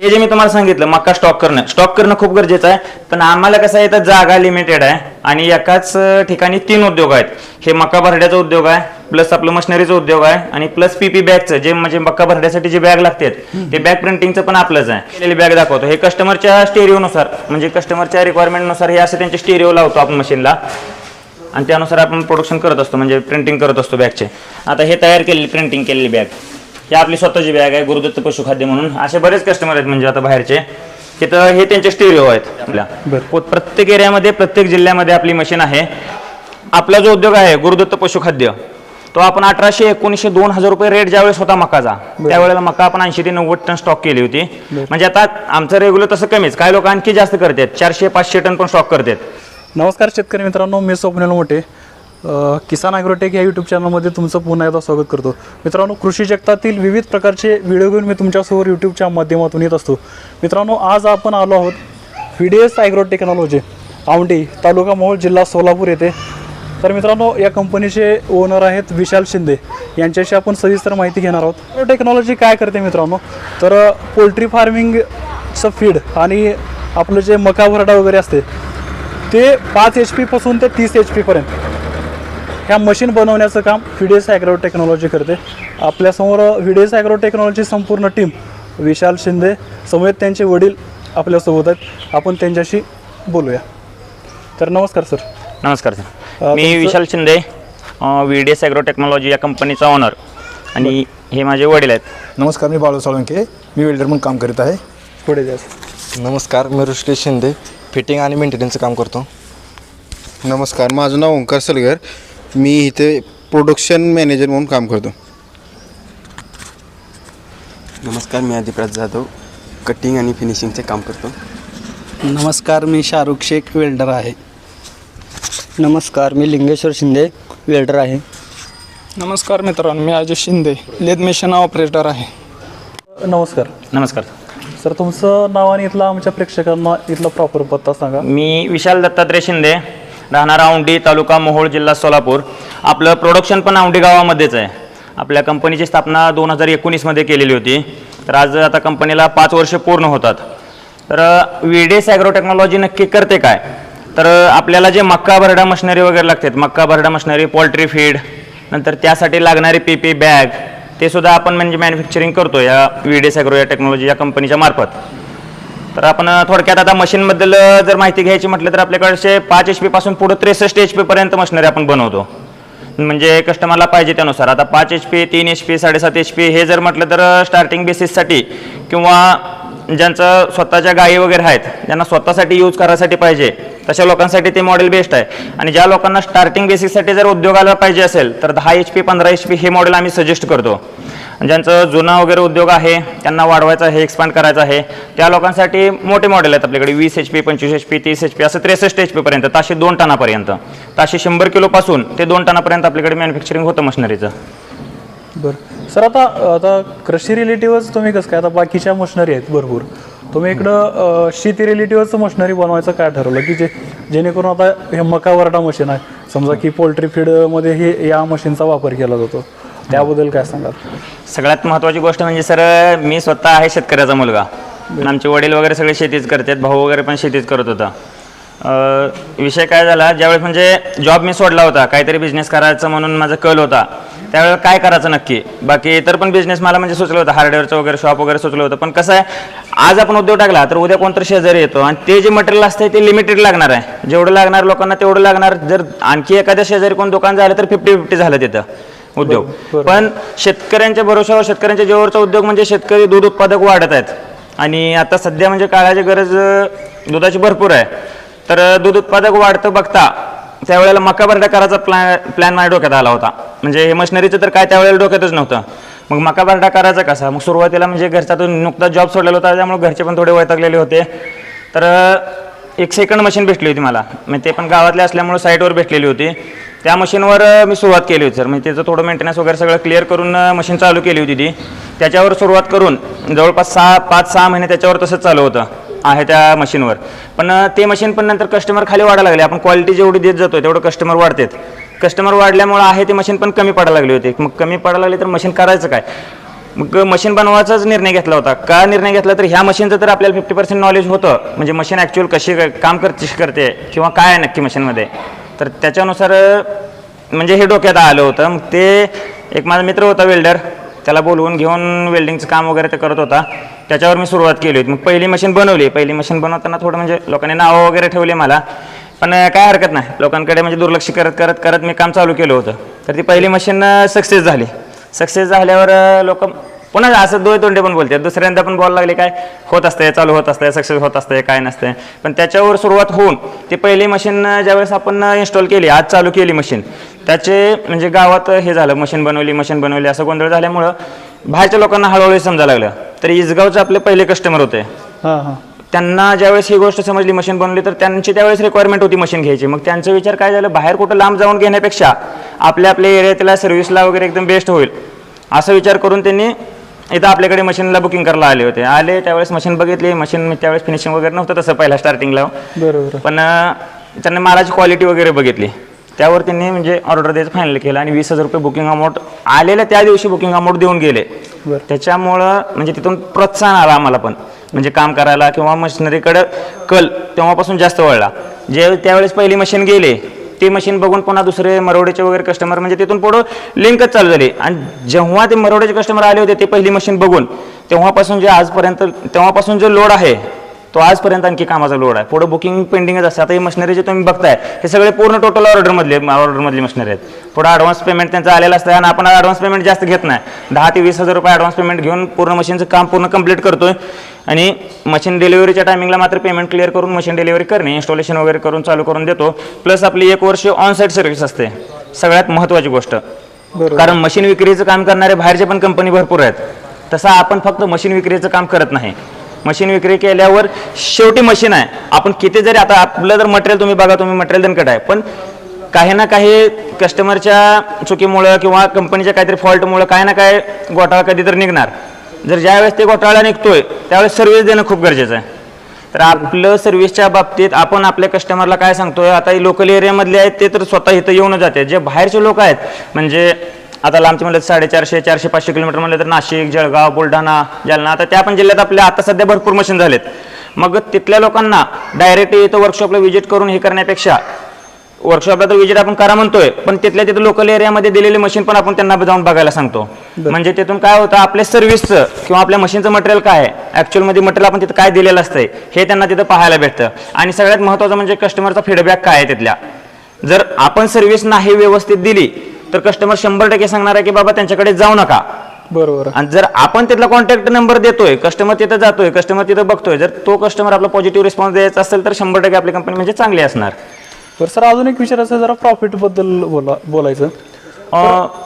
हे जे मी तुम्हाला सांगितलं मक्का स्टॉक करणं. स्टॉक करणं खूप गरजेचं आहे. पण आम्हाला कसं आहे तर जागा लिमिटेड आहे आणि एकाच ठिकाणी तीन उद्योग आहेत. हे मक्का भरड्याचा उद्योग आहे प्लस आपलं मशिनरीचा उद्योग आहे आणि प्लस पीपी बॅगचं जे म्हणजे मक्का भरड्यासाठी जे बॅग लागतात ते बॅग प्रिंटिंगचं पण आपलंच आहे. केलेली बॅग दाखवतो. हे कस्टमरच्या स्टेरिओनुसार म्हणजे कस्टमरच्या रिक्वायरमेंटनुसार हे असं त्यांचे स्टेरिओ लावतो आपण मशीनला आणि त्यानुसार आपण प्रोडक्शन करत असतो म्हणजे प्रिंटिंग करत असतो बॅगचे आता हे तयार केलेली प्रिंटिंग केलेली बॅग ही आपली स्वतःची बॅग आहे गुरुदत्त पशुखाद्य म्हणून. असे बरेच कस्टमर आहेत म्हणजे आता बाहेरचे. तिथं हे त्यांचे स्टेरिओ आहेत आपल्या. प्रत्येक एरियामध्ये प्रत्येक जिल्ह्यामध्ये आपली मशीन आहे. आपला जो उद्योग आहे गुरुदत्त पशुखाद्य तो आपण अठराशे एकोणीसशे दोन हजार रुपये रेट ज्यावेळेस होता मकाचा त्यावेळेला मका आपण ऐंशी ते नव्वद टन स्टॉक केली होती. म्हणजे आता आमचं रेग्युलर तसं कमीच. काय लोक आणखी जास्त करतात. चारशे पाचशे टन पण स्टॉक करतात. नमस्कार शेतकरी मित्रांनो मी स्वप्नील मोठे. किसान ॲग्रोटेक या यूट्यूब चॅनलमध्ये तुमचं पुन्हा एकदा स्वागत करतो. मित्रांनो कृषी जगतातील विविध प्रकारचे व्हिडिओ घेऊन मी तुमच्यासमोर यूट्यूबच्या माध्यमातून येत असतो. मित्रांनो आज आपण आलो आहोत V D S agro technology Aundhi taluka Mohol जिल्हा सोलापूर येथे. तर मित्रांनो या कंपनीचे ओनर आहेत विशाल शिंदे. यांच्याशी आपण सविस्तर माहिती घेणार आहोत. टेक्नॉलॉजी काय करते मित्रांनो? तर पोल्ट्री फार्मिंगचं फीड आणि आपलं जे मका भरडा वगैरे असते ते पाच एच पीपासून ते तीस एच पीपर्यंत ह्या मशीन बनवण्याचं काम व्हिडिएस ॲग्रो टेक्नॉलॉजी करते. आपल्यासमोर V D S agro technology संपूर्ण टीम विशाल शिंदे समेत त्यांचे वडील आपल्यासोबत आहेत. आपण त्यांच्याशी बोलूया. तर नमस्कार सर. नमस्कार सर. मी Vishal Shinde V D S agro technology या कंपनीचा ऑनर आणि हे माझे वडील आहेत. नमस्कार मी बाळू साळुंके. मी वेल्डर म्हणून काम करीत आहे. पुढे द्या सर. नमस्कार मी ऋषिकेश शिंदे. फिटिंग आणि मेंटेनन्सचं काम करतो. नमस्कार माझं नाव ओंकार सलगर. मी इथे प्रोडक्शन मॅनेजर म्हणून काम करतो. नमस्कार मी आदिप्राज जाधव. कटिंग आणि फिनिशिंगचे काम करतो. नमस्कार मी शाहरुख शेख वेल्डर आहे. नमस्कार मी लिंगेश्वर शिंदे वेल्डर आहे. नमस्कार मित्रांनो मी Ajay Shinde lathe machine operator आहे. नमस्कार. नमस्कार. सर तुमचं नाव आणि इथला आमच्या प्रेक्षकांना इथला प्रॉपर पत्ता सांगा. मी विशाल दत्तात्रय शिंदे राहणारा औंडी तालुका मोहोळ जिल्हा सोलापूर. आपलं प्रोडक्शन पण औंडी गावामध्येच आहे. आपल्या कंपनीची स्थापना दोन हजार एकोणीसमध्ये केलेली होती. तर आज आता कंपनीला पाच वर्ष पूर्ण होतात. तर व्हिडेस ॲग्रो टेक्नॉलॉजी नक्की करते काय? तर आपल्याला जे मक्का भरडा मशिनरी वगैरे लागतात मक्का भरडा मशनरी पोल्ट्री फीड नंतर त्यासाठी लागणारी पी पी बॅग ते सुद्धा आपण म्हणजे मॅन्युफॅक्चरिंग करतो या व्हिडेस ॲग्रो या टेक्नॉलॉजी या कंपनीच्या मार्फत. तर आपण थोडक्यात आता मशीनबद्दल जर माहिती घ्यायची म्हटलं तर आपल्याकडचे पाच एच पासून पुढे त्रेसष्ट एच पर्यंत मशिनरी आपण बनवतो. म्हणजे कस्टमरला पाहिजे त्यानुसार. आता पाच एच पी तीन एच पी साडेसात एच पी हे जर म्हटलं तर स्टार्टिंग बेसिससाठी किंवा ज्यांचं स्वतःच्या गायी वगैरे आहेत ज्यांना स्वतःसाठी यूज करायसाठी पाहिजे तशा लोकांसाठी ते मॉडेल बेस्ट आहे. आणि ज्या लोकांना स्टार्टिंग बेसिससाठी जर उद्योगाला पाहिजे असेल तर दहा एच पी पंधरा एच पी हे मॉडेल आम्ही सजेस्ट करतो. ज्यांचं जुना वगैरे उद्योग आहे त्यांना वाढवायचा आहे एक्सपांड करायचा आहे त्या लोकांसाठी मोठे मॉडेल आहेत आपल्याकडे. वीस एच पी पंचवीस एच पी तीस एच पी असं त्रेसष्ट एच पीपर्यंत ताशे दोन टनापर्यंत. ताशे शंभर किलोपासून ते दोन टनापर्यंत आपल्याकडे मॅन्युफॅक्चरिंग होतं मशिनरीचं. बरं. सर आता आता कृषी रिलेटिव्हच तुम्ही कसं काय? आता बाकीच्या मशनरी आहेत भरपूर. तुम्ही इकडं शेती रिलेटिव्हचं मशिनरी बनवायचं काय ठरवलं? की जे जेणेकरून आता हे मका वरडा मशीन आहे. समजा की पोल्ट्री फीडमध्ये हे या मशीनचा वापर केला जातो. त्याबद्दल काय सांगाल? सगळ्यात महत्त्वाची गोष्ट म्हणजे सर मी स्वतः आहे शेतकऱ्याचा मुलगा. आमचे वडील वगैरे सगळे शेतीच करतात भाऊ वगैरे पण शेतीच करत होता. अं, विषय काय झाला ज्यावेळेस म्हणजे जॉब मी सोडला होता काहीतरी बिझनेस करायचं म्हणून माझा कल होता त्यावेळेला काय करायचं नक्की? बाकी इतर पण बिझनेस मला म्हणजे सुचलं होतं हार्डवेअरचं वगैरे शॉप वगैरे सुचलं होतं पण कसं आहे आज आपण उद्योग टाकला तर उद्या कोणतरी शेजारी येतो आणि ते जे मटेरियल असतं ते लिमिटेड लागणार आहे. जेवढं लागणार लोकांना तेवढं लागणार जर आणखी एखाद्या शेजारी कोण दुकान झालं तर फिफ्टी फिफ्टी झालं तिथं. उद्योग. पण शेतकऱ्यांच्या भरोशावर शेतकऱ्यांच्या जीवावरचा उद्योग म्हणजे शेतकरी दूध उत्पादक वाढत आहेत. आणि आता सध्या म्हणजे काळाची गरज दुधाची भरपूर आहे. तर दूध उत्पादक वाढतं बघता त्यावेळेला मका भरडा करायचा प्लॅन प्लॅन माझ्या डोक्यात आला होता. म्हणजे हे मशिनरीचं तर काय त्यावेळेला डोक्यातच नव्हतं. मग मका भरडा करायचा कसा? मग सुरुवातीला म्हणजे घरच्यातून नुकताच जॉब सोडलेला होता त्यामुळे घरचे पण थोडे वैतागलेले होते. तर एक सेकंड मशीन भेटली होती मला. म्हणजे ते पण गावातले असल्यामुळे साईटवर भेटलेली होती. त्या मशीनवर मी सुरुवात केली होती सर. म्हणजे त्याचं थोडं मेंटेनन्स वगैरे सगळं क्लिअर करून मशीन चालू केली होती ती. त्याच्यावर सुरुवात करून जवळपास सहा पाच सहा महिने त्याच्यावर तसंच चालू होतं आहे त्या मशीनवर. पण ते मशीन पण नंतर कस्टमर खाली वाढायला लागले. आपण क्वालिटी जेवढी देत जातो तेवढं कस्टमर वाढतात. कस्टमर वाढल्यामुळं आहे ते मशीन पण कमी पडायला लागली होती. मग कमी पडायला लागली तर मशीन करायचं काय? मग मशीन बनवायचाच निर्णय घेतला होता. का निर्णय घेतला तर ह्या मशीनचं तर आपल्याला फिफ्टी पर्सेंट नॉलेज होतं. म्हणजे मशीन ॲक्च्युअल कशी काम कर करते किंवा काय आहे नक्की मशीनमध्ये? तर त्याच्यानुसार म्हणजे हे डोक्यात आलं होतं. मग ते एक माझा मित्र होता वेल्डर. त्याला बोलवून घेऊन वेल्डिंगचं काम वगैरे ते करत होता. त्याच्यावर मी सुरुवात केली होती. मग पहिली मशीन बनवली. पहिली मशीन बनवताना थोडं म्हणजे लोकांनी नावं वगैरे ठेवले मला. पण काय हरकत नाही. लोकांकडे म्हणजे दुर्लक्ष करत करत करत मी काम चालू केलं होतं. तर ती पहिली मशीन सक्सेस झाली. सक्सेस झाल्यावर लोक पुन्हा असं दोन तोंडे पण बोलतात दुसऱ्यांदा पण बोलायला लागले काय होत असतंय चालू होत असतंय सक्सेस होत असतंय काय नसतंय. पण त्याच्यावर सुरुवात होऊन ती पहिली मशीन ज्यावेळेस आपण इन्स्टॉल केली आज चालू केली मशीन त्याचे म्हणजे गावात हे झालं मशीन बनवली मशीन बनवली असं गोंधळ झाल्यामुळं बाहेरच्या लोकांना हळूहळू समजायला लागलं. तर इसगावचे आपले पहिले कस्टमर होते. त्यांना ज्यावेळेस ही गोष्ट समजली मशीन बनवली तर त्यांची त्यावेळेस रिक्वायरमेंट होती मशीन घ्यायची. मग त्यांचा विचार काय झालं? बाहेर कुठं लांब जाऊन घेण्यापेक्षा आपल्या आपल्या एरियातल्या सर्व्हिसला वगैरे एकदम बेस्ट होईल. असा विचार करून त्यांनी इथं आपल्याकडे मशीनला बुकिंग करायला आले होते. आले त्यावेळेस मशीन बघितली. मशीन त्यावेळेस फिनिशिंग वगैरे नव्हतं तसं पहिला स्टार्टिंगला बरोबर. पण त्यांनी मालाची क्वालिटी वगैरे बघितली. त्यावर त्यांनी म्हणजे ऑर्डर द्यायचं फायनल केलं आणि वीस हजार रुपये बुकिंग अमाऊंट आलेल्या त्या दिवशी बुकिंग अमाऊंट देऊन गेले. त्याच्यामुळं म्हणजे तिथून प्रोत्साहन आलं आम्हाला पण. म्हणजे काम करायला किंवा मशिनरीकडं कल तेव्हापासून जास्त वळला. जे त्यावेळेस पहिली मशीन गेले ते मशीन बघून पुन्हा दुसरे मरवडेचे वगैरे कस्टमर म्हणजे तिथून पुढं लिंकच चालू झाली. आणि जेव्हा ते मरवडेचे कस्टमर आले होते ते पहिली मशीन बघून तेव्हापासून जे आजपर्यंत तेव्हापासून जो लोड आहे तो आजपर्यंत आणखी कामाचा लोड आहे. पुढे बुकिंग पेंडिंगच असते. आता ही मशिनरी जे तुम्ही बघताय हे सगळे पूर्ण टोटल ऑर्डरमधले ऑर्डरमधली मशिनरी आहेत. पुढे ॲडव्हान्स पेमेंट त्यांचं आलेलं असतं आणि आपण ॲडव्हान्स पेमेंट जास्त घेत नाही. दहा ते वीस हजार रुपये ॲडव्हान्स पेमेंट घेऊन पूर्ण मशीनचं काम पूर्ण कंप्लीट करतोय. आणि मशीन डिलिव्हरीच्या टायमिंगला मात्र पेमेंट क्लिअर करून मशीन डिलिव्हरी करणे इन्स्टॉलेशन वगैरे करून चालू करून देतो. प्लस आपली एक वर्ष ऑन साईट सर्व्हिस असते. सगळ्यात महत्त्वाची गोष्ट. कारण मशीन विक्रीचं काम करणारे बाहेरचे पण कंपनी भरपूर आहेत. तसं आपण फक्त मशीन विक्रीचं काम करत नाही. मशीन विक्री केल्यावर शेवटी मशीन आहे. आपण किती जरी आता आपलं जर मटेरियल तुम्ही बघा तुम्ही मटेरियल दणकट आहे. पण काही ना काही कस्टमरच्या चुकीमुळं किंवा कंपनीच्या काहीतरी फॉल्टमुळं काही ना काय घोटाळा कधी तर निघणार. जर ज्यावेळेस ते घोटाळा निघतोय त्यावेळेस सर्व्हिस देणं खूप गरजेचं आहे. तर आपलं सर्व्हिसच्या बाबतीत आपण आपल्या कस्टमरला काय सांगतोय आता लोकल एरियामधले आहेत ते तर स्वतः इथं येऊन जाते जे बाहेरचे लोक आहेत म्हणजे आता लांबचे म्हणलं साडेचारशे चारशे पाचशे किलोमीटर म्हणलं तर नाशिक जळगाव बुलढाणा जालना. आता त्या पण जिल्ह्यात आपल्या आता सध्या भरपूर मशीन झालेत. मग तिथल्या लोकांना डायरेक्ट इथं वर्कशॉपला व्हिजिट करून हे करण्यापेक्षा वर्कशॉपला तर विजिट आपण करा म्हणतोय पण तिथल्या तिथं लोकल एरियामध्ये दिलेली मशीन पण आपण त्यांना जाऊन बघायला सांगतो. म्हणजे तिथून काय होतं आपल्या सर्व्हिसचं किंवा आपल्या मशीनचं मटेरियल काय आहे ॲक्च्युअलमध्ये मटेरियल आपण तिथं काय दिलेलं असतंय हे त्यांना तिथं पाहायला भेटतं. आणि सगळ्यात महत्त्वाचं म्हणजे कस्टमरचा फीडबॅक काय आहे तिथल्या? जर आपण सर्व्हिस नाही व्यवस्थित दिली तर कस्टमर शंभर टक्के सांगणार आहे की बाबा त्यांच्याकडे जाऊ नका. बरोबर. आणि जर आपण तिथला कॉन्टॅक्ट नंबर देतोय कस्टमर तिथं जातोय कस्टमर तिथं बघतोय जर तो कस्टमर आपला पॉझिटिव्ह रिस्पॉन्स द्यायचा असेल तर शंभर टक्के आपली कंपनी म्हणजे चांगली असणार. बरं सर अजून एक विचारायचं जरा प्रॉफिटबद्दल बोला बोलायचं.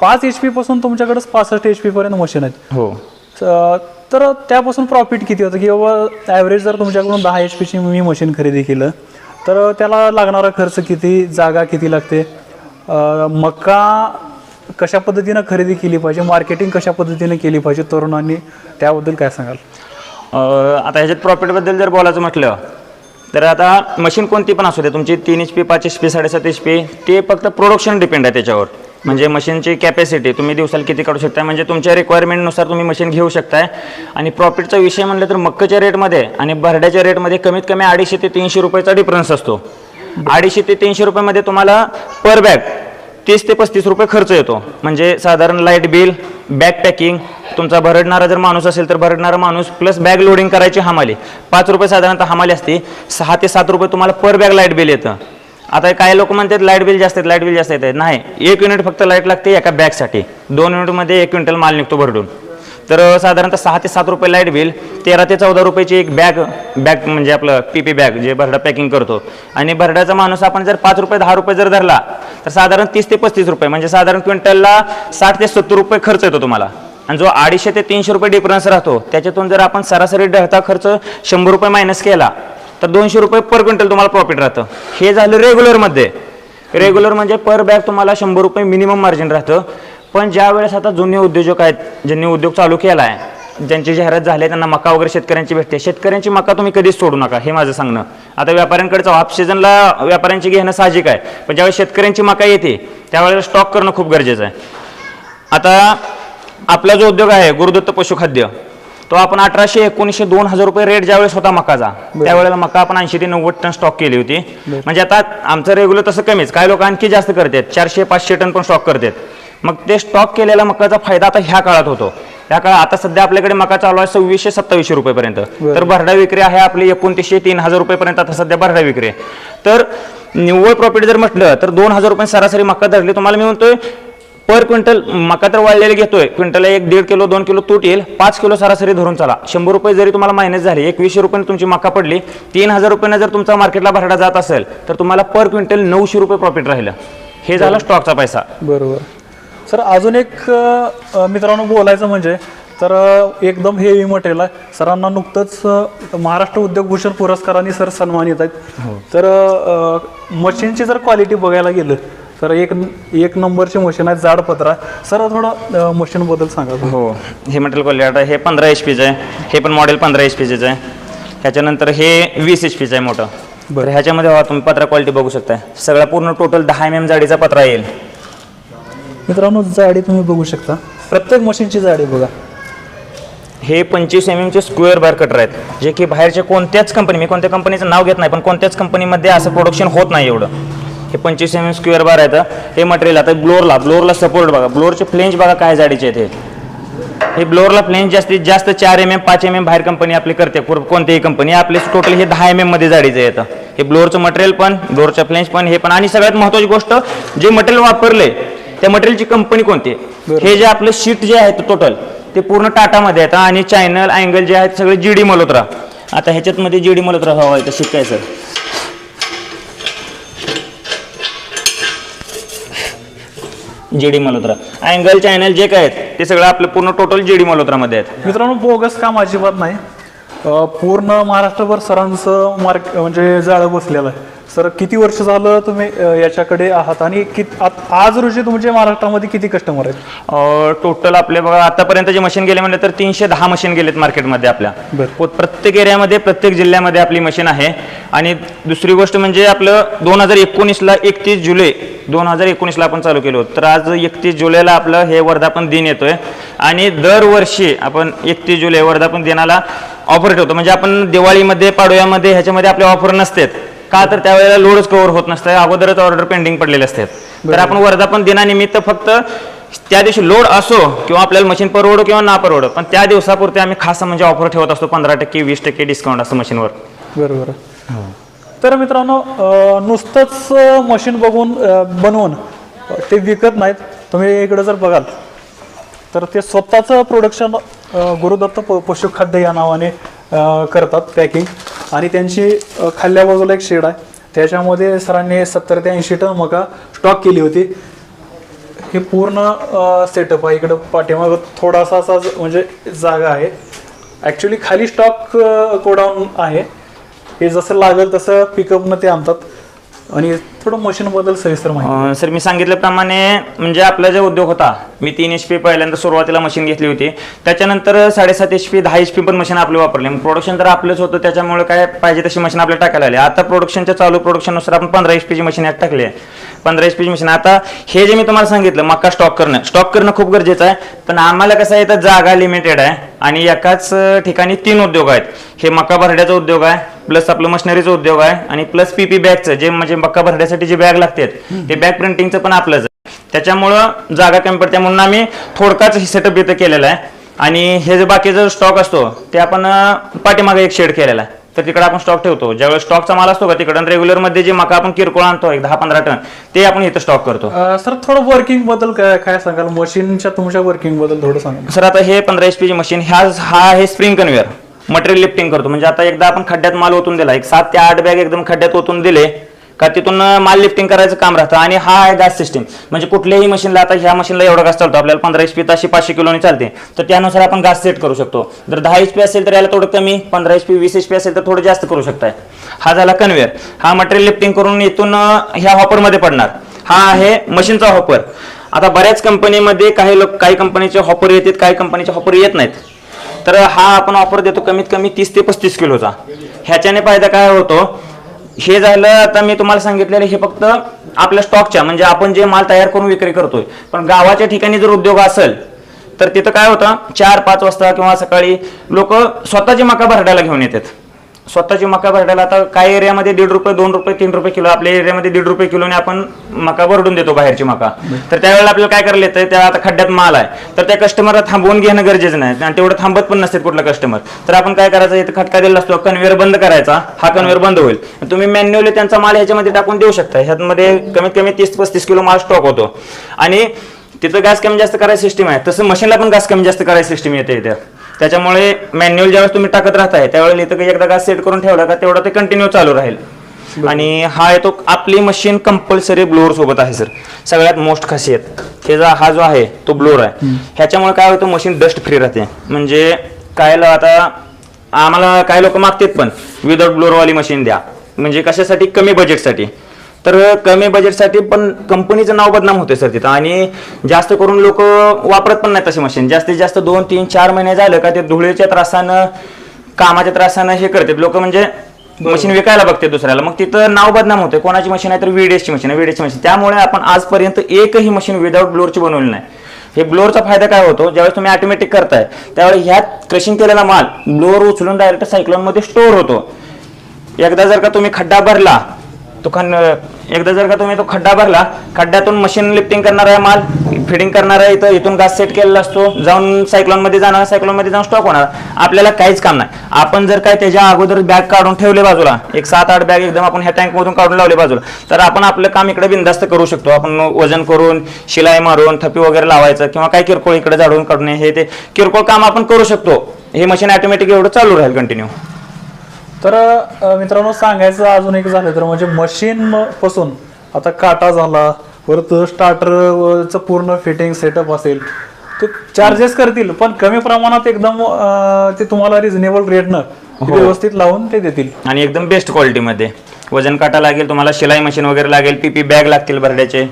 पाच एच पी पासून तुमच्याकडे पासष्ट एच पी पर्यंत मशीन आहेत. हो. तर त्यापासून प्रॉफिट किती होतं? की बाबा ॲव्हरेज जर तुमच्याकडून दहा एच पीची मी मशीन खरेदी केलं तर त्याला लागणारा खर्च किती जागा किती लागते? मका कशा पद्धतीनं खरेदी केली पाहिजे? मार्केटिंग कशा पद्धतीनं केली पाहिजे तरुणांनी? त्याबद्दल काय सांगाल? आता ह्याच्यात प्रॉफिटबद्दल जर बोलायचं म्हटलं तर आता मशीन कोणती पण असू दे तुमची तीन एच पी पाच एच पी साडेसात एच पी ते फक्त प्रोडक्शन डिपेंड आहे त्याच्यावर. म्हणजे मशीनची कॅपॅसिटी तुम्ही दिवसाला किती काढू शकता म्हणजे तुमच्या रिक्वायरमेंटनुसार तुम्ही मशीन घेऊ शकताय. आणि प्रॉफिटचा विषय म्हणलं तर मक्काच्या रेटमध्ये आणि भरड्याच्या रेटमध्ये कमीत कमी अडीचशे ते तीनशे रुपयाचा डिफरन्स असतो. अडीचशे ते तीनशे रुपयामध्ये तुम्हाला पर बॅग तीस ते पस्तीस रुपये खर्च येतो. म्हणजे साधारण लाइट बिल बॅग पॅकिंग तुमचा भरडणारा जर माणूस असेल तर भरडणारा माणूस प्लस बॅग लोडिंग करायची हमाली. पाच रुपये साधारणतः हमाली असते. सहा ते सात रुपये तुम्हाला पर बॅग लाइट बिल येतं. आता काही लोक म्हणतात लाइट बिल जास्त आहेत लाइट बिल जास्त येत नाही एक युनिट फक्त लाइट लागते एका बॅगसाठी दोन युनिटमध्ये एक क्विंटल माल निघतो भरडून. तर साधारणतः सहा ते सात रुपये लाइट बिल तेरा ते चौदा रुपयाची एक बॅग बॅग म्हणजे आपलं पी पी बॅग जे भरडा पॅकिंग करतो. आणि भरड्याचा माणूस आपण जर पाच रुपये दहा रुपये जर धरला तर साधारण तीस ते पस्तीस रुपये म्हणजे साधारण क्विंटलला साठ ते सत्तर रुपये खर्च येतो तुम्हाला. आणि जो अडीचशे ते तीनशे रुपये डिफरन्स राहतो त्याच्यातून जर आपण सरासरी ढळता खर्च शंभर रुपये मायनस केला तर दोनशे रुपये पर क्विंटल तुम्हाला प्रॉफिट राहतं. हे झालं रेग्युलरमध्ये रेग्युलर म्हणजे पर बॅग तुम्हाला शंभर रुपये मिनिमम मार्जिन राहतं. पण ज्या वेळेस आता जुने उद्योजक आहेत ज्यांनी उद्योग चालू केला आहे ज्यांची जाहिरात झाली आहे, त्यांना मका वगैरे शेतकऱ्यांची भेटते. शेतकऱ्यांची मका तुम्ही कधीच सोडू नका हे माझं सांगणं. आता व्यापाऱ्यांकडचं हाफ सीझनला व्यापाऱ्यांची घेणं साहजिक आहे. पण ज्यावेळेस शेतकऱ्यांची मका येते त्यावेळेला स्टॉक करणं खूप गरजेचं आहे. आता आपला जो उद्योग आहे गुरुदत्त पशुखाद्य तो आपण अठराशे एकोणीसशे दोन हजार रुपये रेट ज्यावेळेस होता मकाचा त्यावेळेला मका आपण ऐंशी ते नव्वद टन स्टॉक केली होती. म्हणजे आता आमचं रेग्युलर तसं कमीच काही लोक आणखी जास्त करतात चारशे पाचशे टन पण स्टॉक करतात. मग ते स्टॉक केलेला मकाचा फायदा आता ह्या काळात होतो. ह्या काळात आता सध्या आपल्याकडे मका चालू आहे सव्वीसशे सत्तावीसशे रुपयेपर्यंत. तर भरडा विक्री आहे आपली एकोणतीसशे तीन हजार रुपयेपर्यंत आता सध्या भरडा विक्री आहे. तर निव्वळ प्रॉफिट जर म्हटलं तर दोन हजार रुपये सरासरी मका धरली तुम्हाला मी म्हणतोय पर क्विंटल मका तर वाढलेले घेतोय. क्विंटल एक दीड किलो दोन किलो तूट येईल पाच किलो सरासरी धरून चला. शंभर रुपये जरी तुम्हाला मायनस झाले एकवीसशे रुपये तुमची मका पडली तीन हजार रुपयानं जर तुमचा मार्केटला भरडा जात असेल तर तुम्हाला पर क्विंटल नऊशे रुपये प्रॉफिट राहिलं. हे झालं स्टॉकचा पैसा. बरोबर. सर अजून एक मित्रांनो बोलायचं म्हणजे तर एकदम हेवी मटेरियल आहे सरांना नुकतंच महाराष्ट्र उद्योग भूषण पुरस्काराने सर सन्मानित आहेत. तर अ, मशीनची जर क्वालिटी बघायला गेलं तर एक एक नंबरची मशीन आहे जाड पत्रा. सर थोडं मशीनबद्दल सांगा. हो. हे मटेरियल क्वालिटी आता हे पंधरा एच पीचं आहे. हे पण मॉडेल पंधरा एच पीचं आहे. ह्याच्यानंतर हे वीस एच पीचं आहे मोठं. बरं. तर ह्याच्यामध्ये तुम्ही पत्रा क्वालिटी बघू शकता सगळा पूर्ण टोटल दहा एम एम जाडीचा पत्रा येईल. मित्रांनो जाडी तुम्ही बघू शकता. प्रत्येक मशीनची जाडी बघा. हे पंचवीस एम एमचे स्क्वेअर बार कटर आहेत जे की बाहेरच्या कोणत्याच कंपनी मी कोणत्या कंपनीचं नाव घेत नाही पण कोणत्याच कंपनीमध्ये असं प्रोडक्शन होत नाही एवढं. हे पंचवीस एम एम स्क्वेअर बार आहेत हे मटेरियल आता ब्लोअरला ब्लोअरला सपोर्ट बघा. ब्लोअरचे फ्लेंज बघा काय जाडीचे आहेत हे. हे ब्लोअरला फ्लेंज जास्तीत जास्त चार एम एम पाच एम एम बाहेर कंपनी आपली करते कोणतीही कंपनी आपले टोटल हे दहा एम एममध्ये येतं हे ब्लोअरचं मटेरियल पण ब्लोअरचं फ्लेंज पण हे पण. आणि सगळ्यात महत्त्वाची गोष्ट जे मटेरियल वापरले त्या मटेरियलची कंपनी कोणती आहे? हे जे आपलं शीट जे आहे टोटल ते पूर्ण टाटामध्ये आहेत आणि चॅनल अँगल जे आहेत सगळे जी डी मल्होत्रा. आता ह्याच्यात मध्ये जी डी मल्होत्रा हवा आहे तर शिकायचं G D Malhotra. Angle channel जे काय आहेत ते सगळं आपलं पूर्ण टोटल जी डी मल्होत्रामध्ये आहेत. मित्रांनो बोगस काम अजिबात नाही. पूर्ण महाराष्ट्रभर सरांचं मार्क म्हणजे जाळं बसलेलं आहे. सर किती वर्ष झालं तुम्ही अ, याच्याकडे आहात? आणि कित आत- आज रोजी तुमचे महाराष्ट्रामध्ये किती कस्टमर आहेत? टोटल आपले बघा आतापर्यंत जे मशीन गेले म्हणलं तर तीनशे दहा मशीन गेलेत मार्केटमध्ये आपल्या. बरं. प्रत्येक एरियामध्ये प्रत्येक जिल्ह्यामध्ये आपली मशीन आहे. आणि दुसरी गोष्ट म्हणजे आपलं दोन हजार एकोणीसला एकतीस जुलै दोन हजार एकोणीसला आपण चालू केलो. तर आज एकतीस जुलैला आपलं हे वर्धापन दिन येतोय. आणि दरवर्षी आपण एकतीस जुलै वर्धापन दिनाला ऑफर ठेवतो. म्हणजे आपण दिवाळीमध्ये पाडव्यामध्ये ह्याच्यामध्ये आपले ऑफर नसतात. का तर त्यावेळेला लोडच कव्हर होत नसतं अगोदरच ऑर्डर पेंडिंग पडलेले असतात. तर आपण वर्धापन दिनानिमित्त फक्त त्या दिवशी लोड असो किंवा आपल्याला मशीन परवडो किंवा ना परवडो पण त्या दिवसापुरते आम्ही खास म्हणजे ऑफर ठेवत असतो पंधरा टक्के वीस टक्के डिस्काउंट असतं मशीनवर बरोबर. तर मित्रांनो नुसतंच मशीन बघून बनवून ते विकत नाहीत. तुम्ही इकडे जर बघाल तर ते स्वतःचं प्रोडक्शन गुरुदत्त प पशुखाद्य या नावाने करतात पॅकिंग आणि त्यांची खाल्ल्या बाजूला एक शेड आहे. त्याच्यामध्ये सरांनी सत्तर ते ऐंशी टन मका स्टॉक केली होती. हे पूर्ण सेटअप आहे. इकडं पाठीमागं थोडासा असा ज- म्हणजे जागा आहे. ॲक्च्युली खाली स्टॉक गोडाऊन आहे. हे जसं लागेल तसं पिकअपनं ते आणतात. आणि थोडं मशीनबद्दल सविस्तर माहिती अं, सर मी सांगितल्याप्रमाणे म्हणजे आपला जो उद्योग होता मी तीन एच पी पहिल्यांदा सुरुवातीला मशीन घेतली होती. त्याच्यानंतर साडेसात एच पी दहा एच पी पण मशीन आपले वापरले. प्रोडक्शन तर आपलंच होतं त्याच्यामुळे काय पाहिजे तशी मशीन आपल्याला टाकायला आली आता प्रोडक्शनच्या चालू प्रोडक्शननुसार आपण पंधरा एच पीची मशीन यात टाकली आहे. पंधरा एच पीची मशीन आता हे जे मी तुम्हाला सांगितलं मका स्टॉक करणं. स्टॉक करणं खूप गरजेचं आहे. पण आम्हाला कसं आहे तर जागा लिमिटेड आहे. आणि एकाच ठिकाणी तीन उद्योग आहेत. हे मका भरड्याचा उद्योग आहे प्लस आपलं मशिनरीचा उद्योग आहे आणि प्लस पीपी बॅगचं जे म्हणजे मका भरड्यासाठी जे बॅग लागतात ते बॅग प्रिंटिंगचं पण आपलंच आहे. त्याच्यामुळं जागा कमी पडते म्हणून आम्ही थोडकाच सेटअप इथं केलेला आहे. आणि हे जे बाकीचा स्टॉक असतो ते आपण पाठीमागे एक शेड केलेला आहे. तर तिकडे आपण स्टॉक ठेवतो. ज्यावेळेस स्टॉकचा माल असतो का तिकडं रेग्युलरमध्ये जे मका आपण किरकोळ आणतो एक दहा पंधरा टन ते आपण इथं स्टॉक करतो. अं, सर थोडं वर्किंगबद्दल काय काय सांगाल? मशीनच्या तुमच्या वर्किंगबद्दल थोडं सांगा सर आता हे पंधरा एच पीची मशीन ह्या हा आहे स्प्रिंग कन्वेअर मटेरियल लिफ्टिंग करतो. म्हणजे आता एकदा आपण खड्ड्यात माल ओतून दिला एक सात ते आठ बॅग एकदम खड्ड्यात ओतून दिले का तिथून माल लिफ्टिंग करायचं काम राहतं. आणि हा आहे गॅस सिस्टीम म्हणजे कुठल्याही मशीनला आता ह्या मशीनला एवढा गॅस चालतो. आपल्याला पंधरा एच पी ताशी पाचशे किलोनी चालते. तर त्यानुसार आपण गॅस सेट करू शकतो. जर दहा एच पी असेल तर याला थोडं कमी पंधरा एच पी वीस एच पी असेल तर थोडं जास्त करू शकताय. हा झाला कन्वेअर हा मटेरियल लिफ्टिंग करून इथून ह्या हॉपरमध्ये पडणार. हा आहे मशीनचा हॉपर आता बऱ्याच कंपनीमध्ये काही लोक काही कंपनीचे हॉपर येतात काही कंपनीचे हॉपर येत नाहीत. तर हा आपण ऑफर देतो कमीत कमी तीस ते पस्तीस किलोचा. ह्याच्याने फायदा काय होतो? हे झालं आता मी तुम्हाला सांगितलेलं हे फक्त आपल्या स्टॉकच्या म्हणजे आपण जे माल तयार करून विक्री करतोय. पण गावाच्या ठिकाणी जर उद्योग असेल तर तिथं काय होतं चार पाच वाजता किंवा सकाळी लोक स्वतःची मका भरडायला घेऊन येतात. स्वतःची मका भरडायला आता काही एरियामध्ये दीड रुपये दोन रुपये तीन रुपये किलो आपल्या एरियामध्ये दीड रुपये किलोने आपण मका भरडून देतो बाहेरची मका. तर त्यावेळेला आपल्याला काय करायला येतं त्या आता खड्ड्यात माल आहे. तर त्या कस्टमरला थांबवून घेणं गरजेचं नाही. आणि तेवढं थांबत पण नसते कुठला कस्टमर तर आपण काय करायचं? इथं खटका दिला असतो. कन्व्हेअर बंद करायचा. हा कन्व्हेअर बंद होईल. तुम्ही मॅन्युअली त्यांचा माल ह्याच्यामध्ये टाकून देऊ शकता. ह्यामध्ये कमीत कमी तीस पस्तीस किलो माल स्टॉक होतो. आणि तिथं गॅस कमी जास्त करायची सिस्टीम आहे. तसं मशीनला पण गॅस कमी जास्त करायची सिस्टीम येते इथे. त्याच्यामुळे मॅन्युअल ज्यावेळेस तुम्ही टाकत राहताय त्यावेळेला इथं एकदा गॅस सेट करून ठेवला का तेवढा ते कंटिन्यू चालू राहील. आणि हा येतो आपली मशीन कंपल्सरी ब्लोअर सोबत आहे सर सगळ्यात मोस्ट खासियत. हे जो हा जो आहे तो ब्लोअर आहे. ह्याच्यामुळे काय होतं मशीन डस्ट फ्री राहते. म्हणजे काय आता आम्हाला काही लोक मागतात पण विदाउट ब्लोअरवाली मशीन द्या. म्हणजे कशासाठी? कमी बजेटसाठी तर कमी बजेटसाठी पण कंपनीचं नाव बदनाम होते सर तिथं. आणि जास्त करून लोक वापरत पण नाही तशी मशीन जास्तीत जास्त दोन तीन चार महिने झालं का ते धुळेच्या त्रासानं कामाच्या त्रासानं हे करतात. लोक म्हणजे मशीन विकायला बघते दुसऱ्याला. मग तिथं नाव बदनाम होते कोणाची मशीन आहे तर व्हीडीएसची मशीन आहे. व्हीडीएसची मशीन त्यामुळे आपण आजपर्यंत एकही मशीन विदाउट ब्लोअरची बनवली नाही. हे ब्लोअरचा फायदा काय होतो? ज्यावेळेस तुम्ही ऑटोमॅटिक करताय त्यावेळेस ह्यात क्रशिंग केलेला माल ब्लोअर उचलून डायरेक्ट सायक्लॉनमध्ये स्टोअर होतो. एकदा जर का तुम्ही खड्डा भरला तो खन एकदा जर का तुम्ही तो खड्डा भरला खड्ड्यातून मशीन लिफ्टिंग करणार आहे माल फिडिंग करणार आहे इथं इथून घास सेट केलेला असतो जाऊन सायक्लॉनमध्ये जाणार सायक्लॉनमध्ये जाऊन स्टॉक होणार. आपल्याला काहीच काम नाही. आपण जर काय त्याच्या अगोदर बॅग काढून ठेवले बाजूला एक सात आठ बॅग एकदम आपण ह्या टँक मधून काढून लावले बाजूला तर आपण आपलं काम इकडे बिंदास्त करू शकतो. आपण वजन करून शिलाई मारून थपी वगैरे लावायचं किंवा काय किरकोळ इकडे झाडून काढणे हे ते किरकोळ काम आपण करू शकतो. हे मशीन ऑटोमॅटिक एवढं चालू राहील कंटिन्यू तर मित्रांनो सांगायचं अजून एक झालं तर म्हणजे मशीन पासून आता काटा झाला परत स्टार्टरचं पूर्ण फिटिंग सेटअप असेल ते चार्जेस करतील पण कमी प्रमाणात एकदम ते तुम्हाला रिझनेबल रेटनं ते व्यवस्थित लावून ते देतील. आणि एकदम बेस्ट क्वालिटीमध्ये वजन काटा लागेल तुम्हाला शिलाई मशीन वगैरे लागेल पीपी बॅग लागतील भरड्याचे.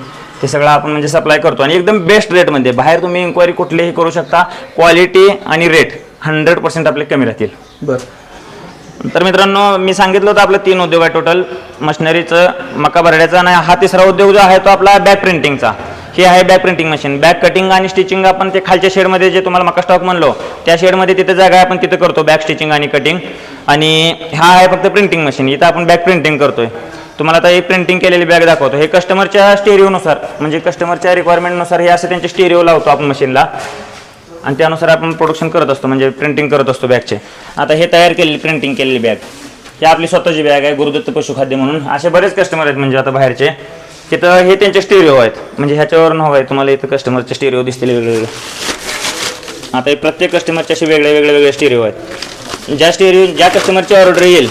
ते सगळं आपण म्हणजे सप्लाय करतो. आणि एकदम बेस्ट रेटमध्ये बाहेर तुम्ही इन्क्वायरी कुठलीही करू शकता क्वालिटी आणि रेट हंड्रेड पर्सेंट आपले कमी राहतील. बरं. तर मित्रांनो मी सांगितलं होतं आपलं तीन उद्योग आहे टोटल मशिनरीचं मका भरड्याचा आणि हा तिसरा उद्योग जो आहे तो आपला बॅक प्रिंटिंगचा हे आहे bag printing machine bag cutting आणि स्टिचिंग आपण ते खालच्या शेडमध्ये जे तुम्हाला मका स्टॉक म्हणलो त्या शेडमध्ये तिथे जागा आहे आपण तिथं करतो बॅक स्टिचिंग आणि कटिंग आणि हा आहे फक्त प्रिंटिंग मशीन इथं आपण बॅक प्रिंटिंग करतोय. तुम्हाला आता एक प्रिंटिंग केलेली बॅग दाखवतो. हे कस्टमरच्या स्टेरिओनुसार म्हणजे कस्टमरच्या रिक्वायरमेंटनुसार हे असं त्यांचे स्टेरिओ लावतो आपण मशीनला आणि त्यानुसार आपण प्रोडक्शन करत असतो म्हणजे प्रिंटिंग करत असतो बॅगचे आता हे तयार केलेली प्रिंटिंग केलेली बॅग ही आपली स्वतःची बॅग आहे गुरुदत्त पशुखाद्य म्हणून. असे बरेच कस्टमर आहेत म्हणजे आता बाहेरचे. तिथं हे त्यांचे स्टेरिओ आहेत. म्हणजे ह्याच्यावर हवं आहे तुम्हाला इथं कस्टमरचे स्टेरिओ दिसतील वेगवेगळे. आता हे प्रत्येक कस्टमरचे असे वेगळे वेगळे वेगळे स्टेरिओ आहेत. ज्या स्टेरिओ ज्या कस्टमरची ऑर्डर येईल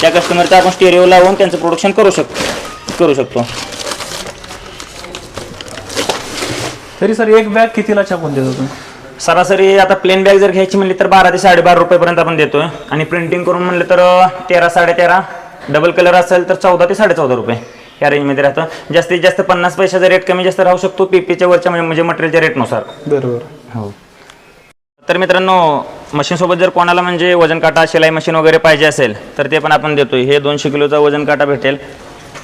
त्या कस्टमरचं आपण स्टेरिओ लावून त्यांचं प्रोडक्शन करू शकतो करू शकतो. तरी सर एक बॅग कितीला छापून देतो तुम्ही? सरासरी आता प्लेन बॅग जर घ्यायची म्हणली तर बारा ते साडेबारा रुपयेपर्यंत आपण देतोय. आणि प्रिंटिंग करून म्हणलं तर तेरा साडेतेरा डबल कलर असेल तर चौदा ते साडेचौदा रुपये या रेंजमध्ये राहतं. जास्तीत जास्त पन्नास पैशाचा रेट कमी जास्त राहू शकतो पीपीच्या वरच्या म्हणजे- म्हणजे मटेरियलच्या रेटनुसार बरोबर. हो. तर मित्रांनो मशीनसोबत जर कोणाला म्हणजे वजन काटा शिलाई मशीन वगैरे पाहिजे असेल तर ते पण आपण देतोय. हे दोनशे किलोचा वजन काटा भेटेल.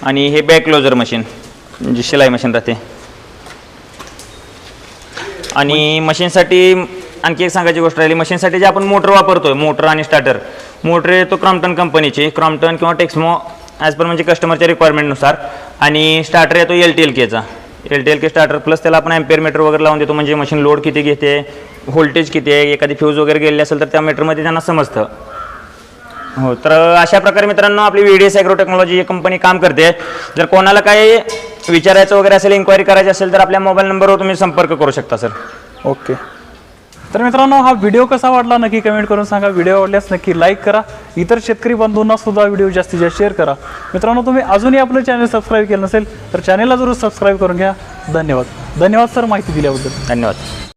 आणि हे बॅक क्लोजर मशीन म्हणजे शिलाई मशीन राहते. आणि मशीनसाठी आणखी एक सांगायची गोष्ट राहिली. मशीनसाठी जे आपण मोटर वापरतोय मोटर आणि स्टार्टर मोटर म्हणजे येतो क्रॉम्प्टन कंपनीची क्रॉम्प्टन किंवा टेक्समो ॲज पर म्हणजे कस्टमरच्या रिक्वायरमेंटनुसार आणि स्टार्टर येतो L T L केचा L T L K starter plus त्याला आपण एम्पेअर मीटर वगैरे लावून देतो. म्हणजे मशीन लोड किती घेते व्होल्टेज किती आहे एखादी फ्यूज वगैरे गेलेली असेल तर त्या मीटरमध्ये त्यांना समजतं. हो तर अशा प्रकारे मित्रांनो आपली V D S agro technology ही कंपनी काम करते. जर कोणाला काही विचारायचं वगैरे असेल इन्क्वायरी करायची असेल तर आपल्या मोबाईल नंबरवर तुम्ही संपर्क करू शकता सर ओके. तर मित्रांनो हा व्हिडिओ कसा वाटला नक्की कमेंट करून सांगा. व्हिडिओ आवडल्यास नक्की लाईक करा. इतर शेतकरी बंधूंना सुद्धा व्हिडिओ जास्तीत जास्त शेअर करा. मित्रांनो तुम्ही अजूनही आपलं चॅनल सबस्क्राईब केलं नसेल तर चॅनलला जरूर सबस्क्राईब करून घ्या. धन्यवाद. धन्यवाद सर माहिती दिल्याबद्दल. धन्यवाद.